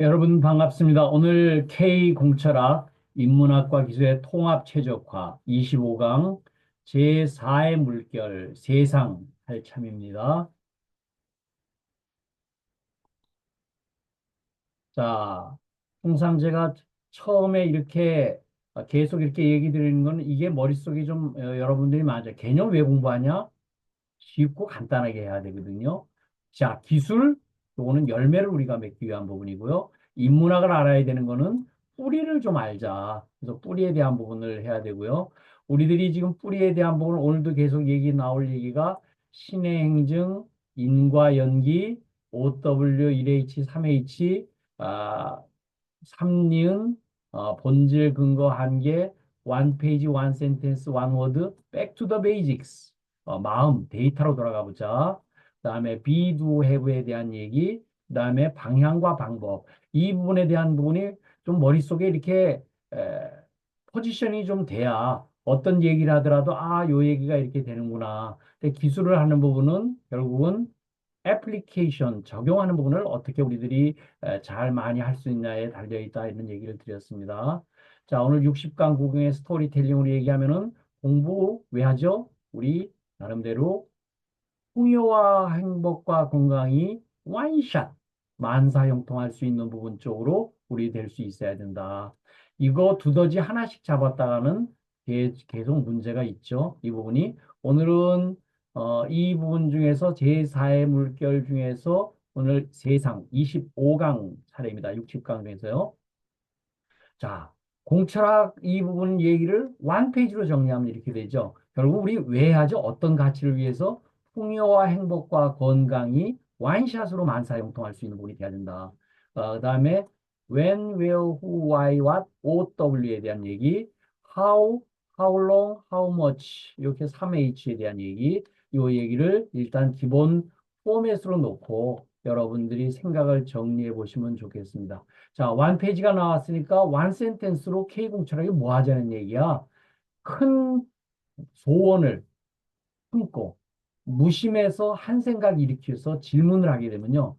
여러분 반갑습니다. 오늘 K공철학 인문학과 기술의 통합 최적화 25강 제4의 물결 세상 할 참입니다. 자, 통상 제가 처음에 이렇게 계속 이렇게 얘기 드리는 거는 이게 머릿속에 좀 어, 여러분들이 맞아. 개념 왜 공부하냐? 쉽고 간단하게 해야 되거든요. 자, 기술, 요거는 열매를 우리가 맺기 위한 부분이고요. 인문학을 알아야 되는 거는 뿌리를 좀 알자. 그래서 뿌리에 대한 부분을 해야 되고요. 우리들이 지금 뿌리에 대한 부분 오늘도 계속 얘기 나올 얘기가 신의 행증, 인과 연기, OW, 1H, 3H, 아, 3니은, 어, 본질, 근거, 한계, one page, one sentence, one word, back to the basics. 어, 마음, 데이터로 돌아가 보자. 그 다음에 be, do, have에 대한 얘기, 그 다음에 방향과 방법. 이 부분에 대한 부분이 좀 머릿속에 이렇게 에, 포지션이 좀 돼야 어떤 얘기를 하더라도 아, 요 얘기가 이렇게 되는구나. 근데 기술을 하는 부분은 결국은 애플리케이션 적용하는 부분을 어떻게 우리들이 에, 잘 많이 할 수 있냐에 달려 있다 이런 얘기를 드렸습니다. 자, 오늘 60강 구경의 스토리텔링으로 얘기하면은 공부 왜 하죠? 우리 나름대로 풍요와 행복과 건강이 원샷 만사 형통할 수 있는 부분 쪽으로 우리 될 수 있어야 된다. 이거 두더지 하나씩 잡았다가는 계속 문제가 있죠. 이 부분이 오늘은 어, 이 부분 중에서 제4의 물결 중에서 오늘 세상 25강 차례입니다. 60강 중에서요. 자, 공철학 이 부분 얘기를 완 페이지로 정리하면 이렇게 되죠. 결국 우리 왜 하죠? 어떤 가치를 위해서 풍요와 행복과 건강이 와인샷으로 만사형통할 수 있는 부분이 돼야 된다. 어, 그 다음에 when, where, who, why, what, OW에 대한 얘기, how, how long, how much 이렇게 3H에 대한 얘기, 이 얘기를 일단 기본 포맷으로 놓고 여러분들이 생각을 정리해 보시면 좋겠습니다. 자, 완 페이지가 나왔으니까 완 센텐스로 K공철학이 뭐 하자는 얘기야? 큰 소원을 품고 무심해서 한 생각 일으켜서 질문을 하게 되면요.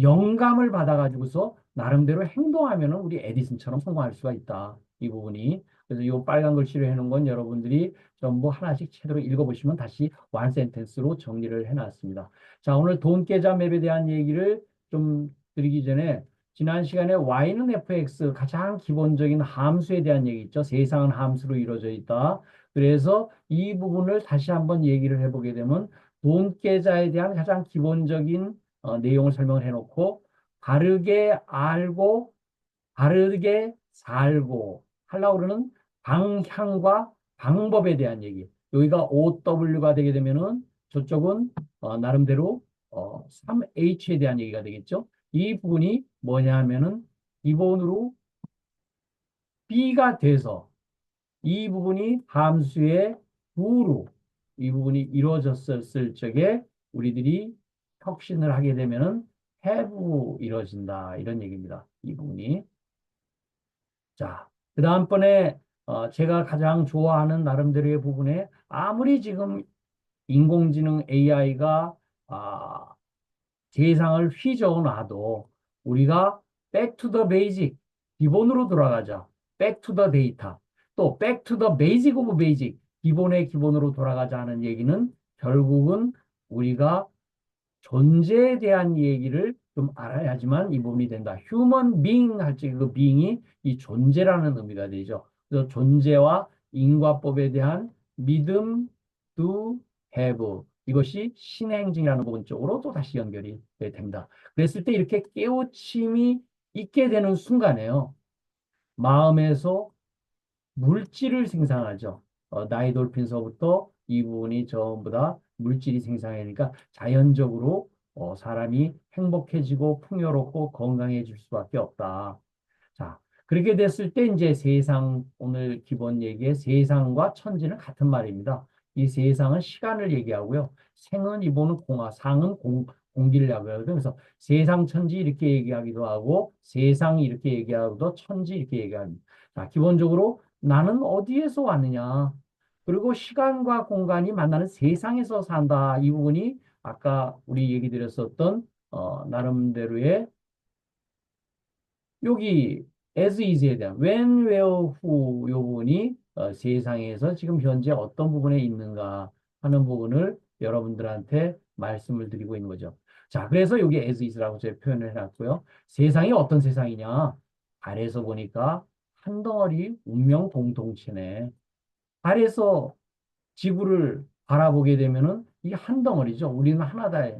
영감을 받아가지고서 나름대로 행동하면은 우리 에디슨처럼 성공할 수가 있다. 이 부분이. 그래서 이 빨간 글씨로 해놓은 건 여러분들이 전부 하나씩 제대로 읽어보시면 다시 완 센텐스로 정리를 해놨습니다. 자, 오늘 돈 계좌 맵에 대한 얘기를 좀 드리기 전에 지난 시간에 y는 fx 가장 기본적인 함수에 대한 얘기 있죠. 세상은 함수로 이루어져 있다. 그래서 이 부분을 다시 한번 얘기를 해보게 되면 돈 계좌에 대한 가장 기본적인 어, 내용을 설명을 해놓고 바르게 알고 바르게 살고 하려고 그러는 방향과 방법에 대한 얘기. 여기가 OW가 되게 되면은 저쪽은 어, 나름대로 어, 3H에 대한 얘기가 되겠죠. 이 부분이 뭐냐 하면은 기본으로 B가 돼서 이 부분이 함수의 부로 이 부분이 이루어졌을 적에 우리들이 혁신을 하게 되면은 have 이루어진다 이런 얘기입니다. 이 부분이 자, 그 다음번에 어, 제가 가장 좋아하는 나름대로의 부분에 아무리 지금 인공지능 AI가 아, 세상을 휘저어 놔도 우리가 back to 기본으로 돌아가자. back to. 또 back to the basic of basic 기본의 기본으로 돌아가자 하는 얘기는 결국은 우리가 존재에 대한 얘기를 좀 알아야지만 이 부분이 된다. human being 할 적에 그 being이 이 존재라는 의미가 되죠. 그래서 존재와 인과법에 대한 믿음, do, have 이것이 신행증이라는 부분 쪽으로 또 다시 연결이 됩니다. 그랬을 때 이렇게 깨우침이 있게 되는 순간에요. 마음에서 물질을 생산하죠. 어, 나이돌핀서부터 이 부분이 전부 다 물질이 생산하니까 자연적으로 어, 사람이 행복해지고 풍요롭고 건강해질 수밖에 없다. 자, 그렇게 됐을 때 이제 세상 오늘 기본 얘기의 세상과 천지는 같은 말입니다. 이 세상은 시간을 얘기하고요. 생은 이보는 공화, 상은 공, 공기를 얘기하거든요. 그래서 세상 천지 이렇게 얘기하기도 하고 세상 이렇게 얘기하고도 천지 이렇게 얘기합니다. 자, 기본적으로 나는 어디에서 왔느냐? 그리고 시간과 공간이 만나는 세상에서 산다. 이 부분이 아까 우리 얘기 드렸었던 어, 나름대로의 여기 as is에 대한 when, where, who 요 부분이 어, 세상에서 지금 현재 어떤 부분에 있는가 하는 부분을 여러분들한테 말씀을 드리고 있는 거죠. 자, 그래서 여기 as is라고 제가 표현을 해놨고요. 세상이 어떤 세상이냐? 아래에서 보니까 한 덩어리 운명 공동체네. 아래에서 지구를 바라보게 되면은 이게 한 덩어리죠. 우리는 하나다.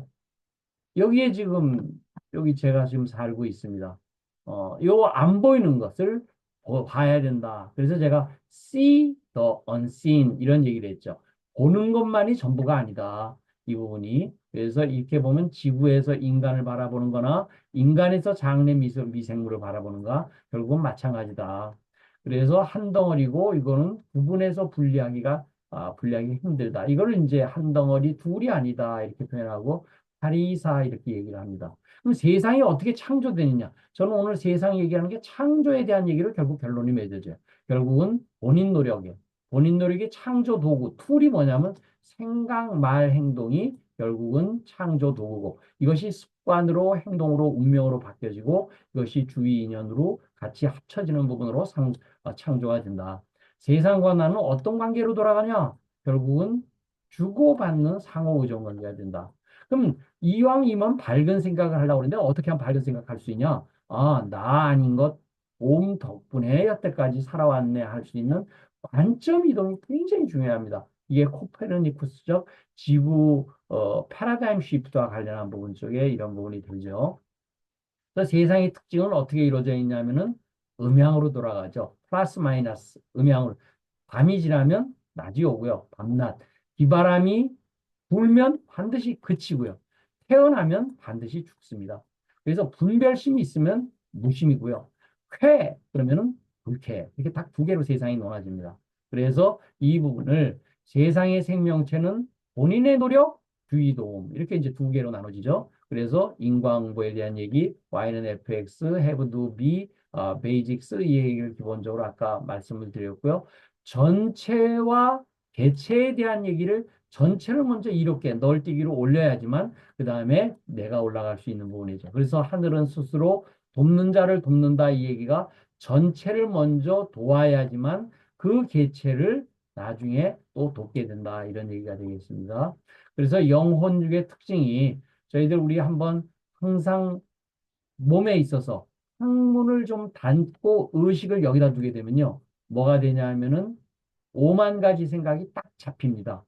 여기에 지금 여기 제가 지금 살고 있습니다. 어, 요 안 보이는 것을 보- 봐야 된다. 그래서 제가 see the unseen 이런 얘기를 했죠. 보는 것만이 전부가 아니다. 이 부분이. 그래서 이렇게 보면 지구에서 인간을 바라보는 거나 인간에서 장래 미소, 미생물을 바라보는 거 결국은 마찬가지다. 그래서 한 덩어리고 이거는 구분해서 분리하기가 아, 분리하기 힘들다. 이거를 이제 한 덩어리 둘이 아니다. 이렇게 표현하고 하리사 이렇게 얘기를 합니다. 그럼 세상이 어떻게 창조되느냐? 저는 오늘 세상 얘기하는 게 창조에 대한 얘기를 결국 결론이 맺어져요. 결국은 본인 노력에 본인 노력이 창조 도구, 툴이 뭐냐면 생각, 말, 행동이 결국은 창조 도구고 이것이 습관으로 행동으로 운명으로 바뀌어지고 이것이 주의 인연으로 같이 합쳐지는 부분으로 상, 어, 창조가 된다. 세상과 나는 어떤 관계로 돌아가냐? 결국은 주고받는 상호 의존 관계가 된다. 그럼 이왕이면 밝은 생각을 하려고 하는데 어떻게 하면 밝은 생각할 수 있냐? 아, 나 아닌 것, 옴 덕분에 여태까지 살아왔네 할 수 있는 관점 이동이 굉장히 중요합니다. 이게 코페르니쿠스적 지구 어, 패러다임 시프트와 관련한 부분 쪽에 이런 부분이 되죠. 세상의 특징은 어떻게 이루어져 있냐면은 음양으로 돌아가죠. 플러스 마이너스 음양으로. 밤이 지나면 낮이 오고요. 밤낮. 비바람이 불면 반드시 그치고요. 태어나면 반드시 죽습니다. 그래서 분별심이 있으면 무심이고요. 쾌 그러면은 불쾌. 이렇게 딱 두 개로 세상이 나눠집니다. 그래서 이 부분을 세상의 생명체는 본인의 노력, 주의 도움 이렇게 이제 두 개로 나눠지죠. 그래서 인과응보에 대한 얘기, y는 fx, have do be, 어, basics 이 얘기를 기본적으로 아까 말씀을 드렸고요. 전체와 개체에 대한 얘기를 전체를 먼저 이렇게 널뛰기로 올려야지만 그 다음에 내가 올라갈 수 있는 부분이죠. 그래서 하늘은 스스로 돕는 자를 돕는다 이 얘기가 전체를 먼저 도와야지만 그 개체를 나중에 또 돕게 된다 이런 얘기가 되겠습니다. 그래서 영혼육의 특징이 저희들 우리 한번 항상 몸에 있어서 항문을 좀 닫고 의식을 여기다 두게 되면요. 뭐가 되냐 하면은 오만 가지 생각이 딱 잡힙니다.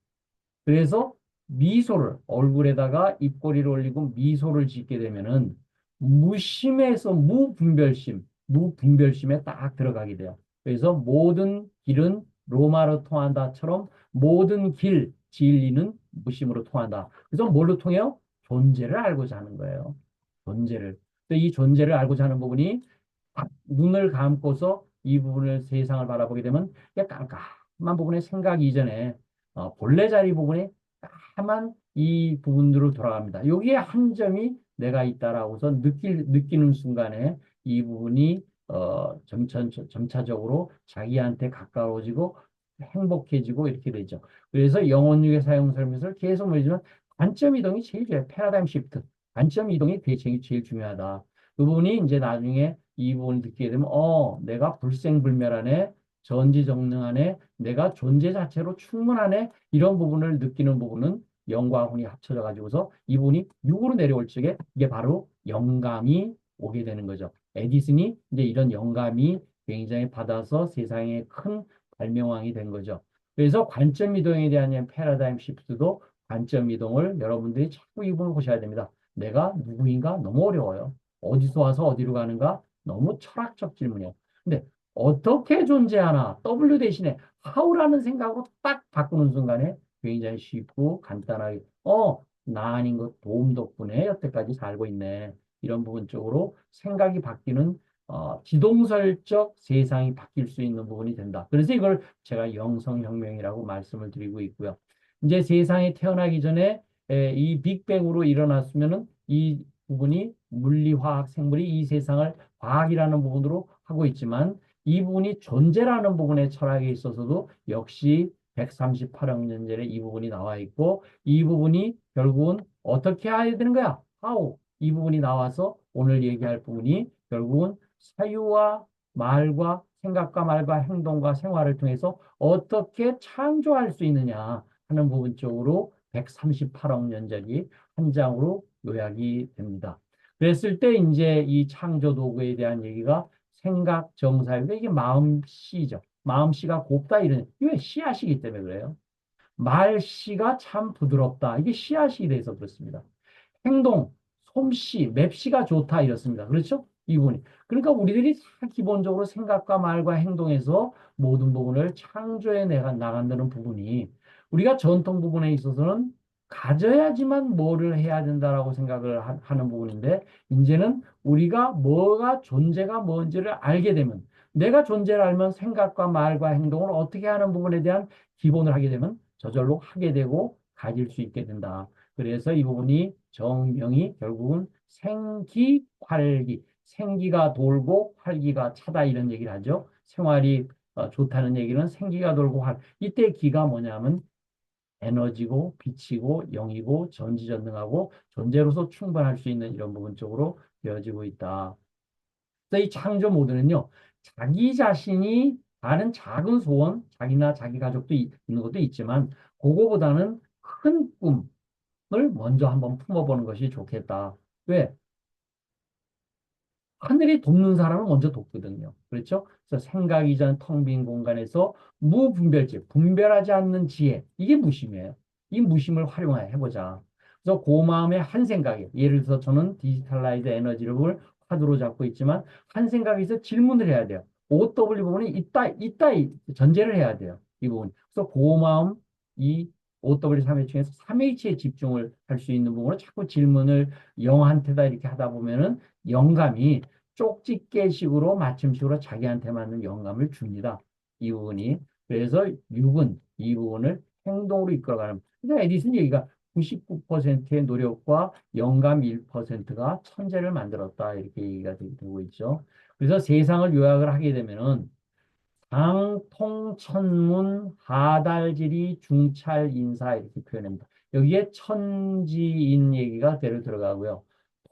그래서 미소를 얼굴에다가 입꼬리를 올리고 미소를 짓게 되면은 무심에서 무분별심, 무분별심에 딱 들어가게 돼요. 그래서 모든 길은 로마로 통한다처럼 모든 길, 진리는 무심으로 통한다. 그래서 뭘로 통해요? 존재를 알고자 하는 거예요. 존재를. 이 존재를 알고자 하는 부분이 딱 눈을 감고서 이 부분을 세상을 바라보게 되면 깜깜한 부분에 생각 이전에 어, 본래 자리 부분에 까만 이 부분으로 돌아갑니다. 여기에 한 점이 내가 있다라고서 느낄, 느끼는 순간에 이 부분이 어, 점차, 점차적으로 자기한테 가까워지고 행복해지고 이렇게 되죠. 그래서 영혼육의 사용 설명서를 계속 보여주면 관점 이동이 제일 중요해요. 패러다임 시프트. 관점 이동이 대책이 제일 중요하다. 그 부분이 이제 나중에 이 부분을 듣게 되면 어 내가 불생불멸하네 전지정능하네 내가 존재 자체로 충분하네 이런 부분을 느끼는 부분은 영과 혼이 합쳐져 가지고서 이 부분이 육으로 내려올 적에 이게 바로 영감이 오게 되는 거죠. 에디슨이 이제 이런 영감이 굉장히 받아서 세상에 큰 발명왕이 된 거죠. 그래서 관점 이동에 대한 패러다임 시프트도 관점 이동을 여러분들이 자꾸 이 부분을 보셔야 됩니다. 내가 누구인가 너무 어려워요. 어디서 와서 어디로 가는가 너무 철학적 질문이에요. 근데 어떻게 존재하나 W 대신에 how라는 생각으로 딱 바꾸는 순간에 굉장히 쉽고 간단하게 어, 나 아닌 것 도움 덕분에 여태까지 살고 있네. 이런 부분 쪽으로 생각이 바뀌는 어, 기동설적 세상이 바뀔 수 있는 부분이 된다. 그래서 이걸 제가 영성혁명이라고 말씀을 드리고 있고요. 이제 세상이 태어나기 전에 에, 이 빅뱅으로 일어났으면은 이 부분이 물리, 화학, 생물이 이 세상을 과학이라는 부분으로 하고 있지만 이 부분이 존재라는 부분의 철학에 있어서도 역시 138억 년 전에 이 부분이 나와 있고 이 부분이 결국은 어떻게 해야 되는 거야? how? 이 부분이 나와서 오늘 얘기할 부분이 결국은 사유와 말과 생각과 말과 행동과 생활을 통해서 어떻게 창조할 수 있느냐 하는 부분 쪽으로 138억 년 전이 한 장으로 요약이 됩니다. 그랬을 때 이제 이 창조 도구에 대한 얘기가 생각 정사인데 이게 마음씨죠. 마음씨가 곱다 이런 이게 씨앗이기 때문에 그래요. 말씨가 참 부드럽다. 이게 씨앗이 돼서 그렇습니다. 행동, 솜씨, 맵씨가 좋다 이렇습니다. 그렇죠? 이 부분이. 그러니까 우리들이 다 기본적으로 생각과 말과 행동에서 모든 부분을 창조해 내가 나간다는 부분이 우리가 전통 부분에 있어서는 가져야지만 뭐를 해야 된다라고 생각을 하, 하는 부분인데 이제는 우리가 뭐가 존재가 뭔지를 알게 되면 내가 존재를 알면 생각과 말과 행동을 어떻게 하는 부분에 대한 기본을 하게 되면 저절로 하게 되고 가질 수 있게 된다. 그래서 이 부분이 정명이 결국은 생기, 활기, 생기가 돌고 활기가 차다 이런 얘기를 하죠. 생활이 어, 좋다는 얘기는 생기가 돌고 활. 이때 기가 뭐냐면 에너지고 빛이고 영이고 전지전능하고 존재로서 충분할 수 있는 이런 부분 쪽으로 되어지고 있다. 그래서 이 창조 모드는요. 자기 자신이 다른 작은 소원, 자기나 자기 가족도 있는 것도 있지만 그거보다는 큰 꿈을 먼저 한번 품어보는 것이 좋겠다. 왜? 하늘이 돕는 사람은 먼저 돕거든요. 그렇죠? 그래서 생각 이전 텅 빈 공간에서 무분별지, 분별하지 않는 지혜. 이게 무심이에요. 이 무심을 활용해 보자. 그래서 고마움의 한 생각에, 예를 들어서 저는 디지털라이즈 에너지를 화두로 잡고 있지만, 한 생각에서 질문을 해야 돼요. OW 부분이 있다, 있다, 전제를 해야 돼요. 이 부분. 그래서 고마움, 이 OW 3회층에서 3H에 집중을 할 수 있는 부분으로 자꾸 질문을 영한테다 이렇게 하다 보면은 영감이 쪽집게식으로 맞춤식으로 자기한테 맞는 영감을 줍니다. 이 부분이. 그래서 6은 이 부분을 행동으로 이끌어가는. 그러니까 에디슨 얘기가 99%의 노력과 영감 1%가 천재를 만들었다. 이렇게 얘기가 되고 있죠. 그래서 세상을 요약을 하게 되면은 상통천문 하달지리 중찰인사 이렇게 표현합니다. 여기에 천지인 얘기가 대로 들어가고요.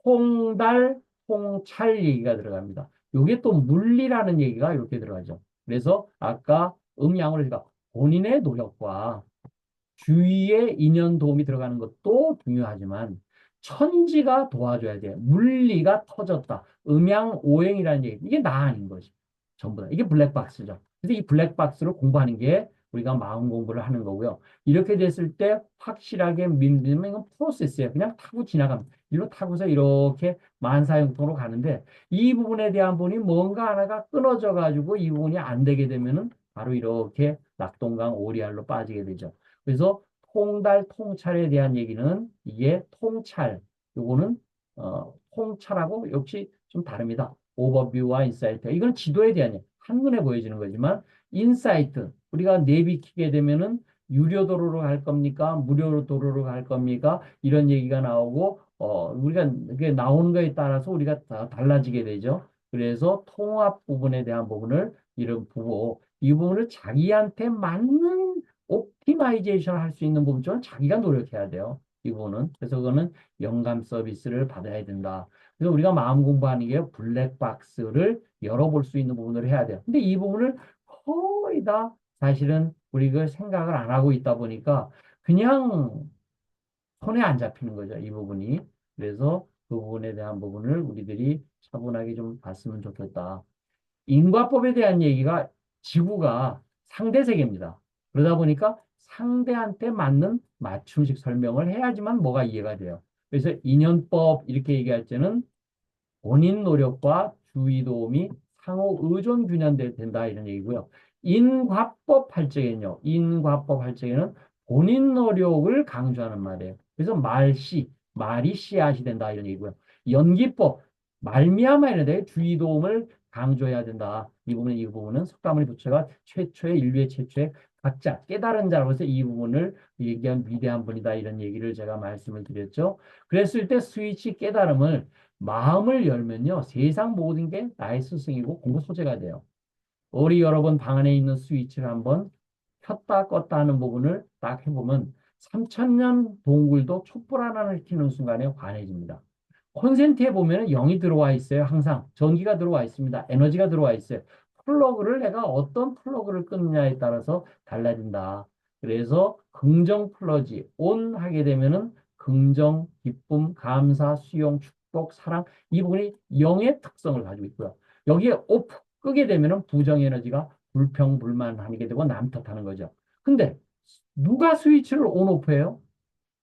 통달 통찰 얘기가 들어갑니다. 이게 또 물리라는 얘기가 이렇게 들어가죠. 그래서 아까 음양으로 제가 본인의 노력과 주위의 인연 도움이 들어가는 것도 중요하지만 천지가 도와줘야 돼요. 물리가 터졌다. 음양 오행이라는 얘기. 이게 나 아닌 거지. 전부 다. 이게 블랙박스죠. 그래서 이 블랙박스를 공부하는 게 우리가 마음 공부를 하는 거고요. 이렇게 됐을 때 확실하게 믿는 건 프로세스예요. 그냥 타고 지나갑니다. 일로 타고서 이렇게 만사형통으로 가는데 이 부분에 대한 부분이 뭔가 하나가 끊어져 가지고 이 부분이 안 되게 되면은 바로 이렇게 낙동강 오리알로 빠지게 되죠. 그래서 통달 통찰에 대한 얘기는 이게 통찰 요거는 어, 통찰하고 역시 좀 다릅니다. 오버뷰와 인사이트 이건 지도에 대한. 한눈에 보여지는 거지만 인사이트 우리가 내비 키게 되면은 유료 도로로 갈 겁니까? 무료 도로로 갈 겁니까? 이런 얘기가 나오고 어, 우리가 그게 나오는 거에 따라서 우리가 다 달라지게 되죠. 그래서 통합 부분에 대한 부분을 이런 보고 이 부분을 자기한테 맞는 옵티마이제이션 할 수 있는 부분은 자기가 노력해야 돼요. 이 부분은. 그래서 그거는 영감 서비스를 받아야 된다. 그래서 우리가 마음 공부하는 게 블랙박스를 열어볼 수 있는 부분을 해야 돼요. 근데 이 부분을 거의 다 사실은 우리가 생각을 안 하고 있다 보니까 그냥 손에 안 잡히는 거죠. 이 부분이. 그래서 그 부분에 대한 부분을 우리들이 차분하게 좀 봤으면 좋겠다. 인과법에 대한 얘기가 지구가 상대 세계입니다. 그러다 보니까 상대한테 맞는 맞춤식 설명을 해야지만 뭐가 이해가 돼요. 그래서 인연법 이렇게 얘기할 때는 본인 노력과 주의 도움이 상호 의존 균형된다 이런 얘기고요. 인과법 할 적에는요. 인과법 할 적에는 본인 노력을 강조하는 말이에요. 그래서 말씨, 말이 씨앗이 된다 이런 얘기고요. 연기법, 말미암아 이런 주의 도움을 강조해야 된다. 이 부분, 이 부분은 석가모니 부처가 최초의 인류의 최초의 각자 깨달은 해서 이 부분을 얘기한 위대한 분이다 이런 얘기를 제가 말씀을 드렸죠. 그랬을 때 스위치 깨달음을 마음을 열면요 세상 모든 게 나의 스승이고 공부 소재가 돼요. 우리 여러분 방 안에 있는 스위치를 한번 켰다 껐다 하는 부분을 딱 해보면 3천년 동굴도 촛불 하나를 켜는 순간에 환해집니다. 콘센트에 보면은 0이 들어와 있어요. 항상 전기가 들어와 있습니다. 에너지가 들어와 있어요. 플러그를 내가 어떤 플러그를 끊느냐에 따라서 달라진다. 그래서 긍정 플러지 온 하게 되면은 긍정, 기쁨, 감사, 수용, 축복, 사랑 이 부분이 0의 특성을 가지고 있고요. 여기에 오프 끄게 되면은 부정 에너지가 불평, 불만하게 되고 남 탓하는 거죠. 근데 누가 스위치를 온 오프해요?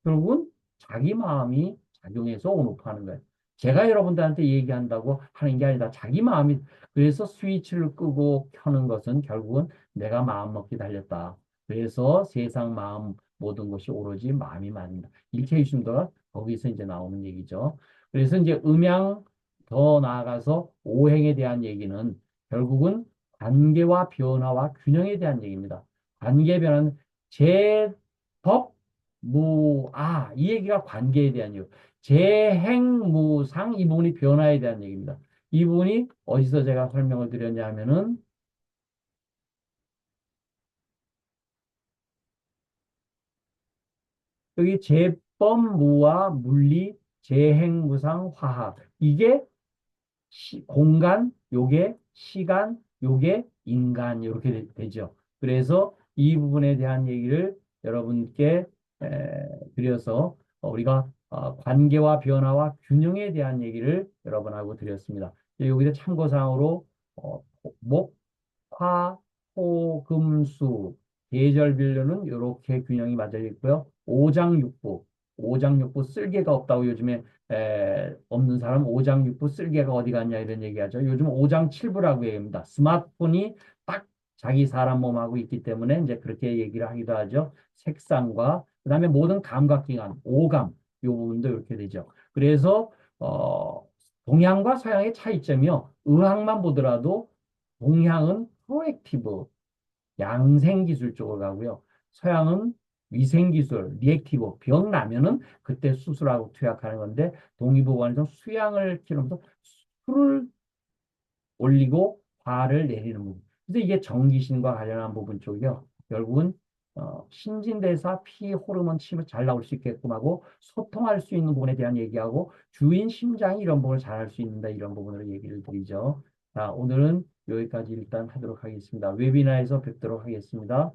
결국은 자기 마음이 작용해서 온오프 하는 거예요. 제가 여러분들한테 얘기한다고 하는 게 아니라 자기 마음이 그래서 스위치를 끄고 켜는 것은 결국은 내가 마음 먹기 달렸다. 그래서 세상 마음 모든 것이 오로지 마음이 말입니다. 이렇게 해주신다 거기서 이제 나오는 얘기죠. 그래서 이제 음양 더 나아가서 오행에 대한 얘기는 결국은 관계와 변화와 균형에 대한 얘기입니다. 관계 변화는 제법 무, 아, 이 얘기가 관계에 대한 얘기. 재행무상 이 부분이 변화에 대한 얘기입니다. 이 부분이 어디서 제가 설명을 드렸냐 하면은 여기 재법무와 물리, 재행무상, 화학 이게 시, 공간, 요게 시간, 요게 인간 이렇게 되, 죠 그래서 이 부분에 대한 얘기를 여러분께 에, 드려서 우리가 어, 관계와 변화와 균형에 대한 얘기를 여러분하고 드렸습니다. 여기서 참고사항으로 어, 목, 화, 호, 금, 수 계절별로는 이렇게 균형이 맞아 있고요. 오장육부, 오장육부 쓸개가 없다고 요즘에 에, 없는 사람 오장육부 쓸개가 어디 갔냐 이런 얘기하죠. 요즘 오장칠부라고 얘기합니다. 스마트폰이 딱 자기 사람 몸하고 있기 때문에 이제 그렇게 얘기를 하기도 하죠. 색상과 그다음에 모든 감각기관, 오감 요 부분도 이렇게 되죠. 그래서 어, 동양과 서양의 차이점이요. 의학만 보더라도 동양은 프로액티브, 양생기술 쪽으로 가고요. 서양은 위생기술, 리액티브, 병 나면은 그때 수술하고 투약하는 건데 동의보건에서 수양을 키우면서 술을 올리고 화를 내리는 부분. 그래서 이게 정기신과 관련한 부분 쪽이요. 결국은 어, 신진대사, 피, 호르몬 침을 잘 나올 수 있게끔 하고 소통할 수 있는 부분에 대한 얘기하고 주인 심장이 이런 부분을 잘 할 수 있는다 이런 부분으로 얘기를 드리죠. 자, 오늘은 여기까지 일단 하도록 하겠습니다. 웨비나에서 뵙도록 하겠습니다.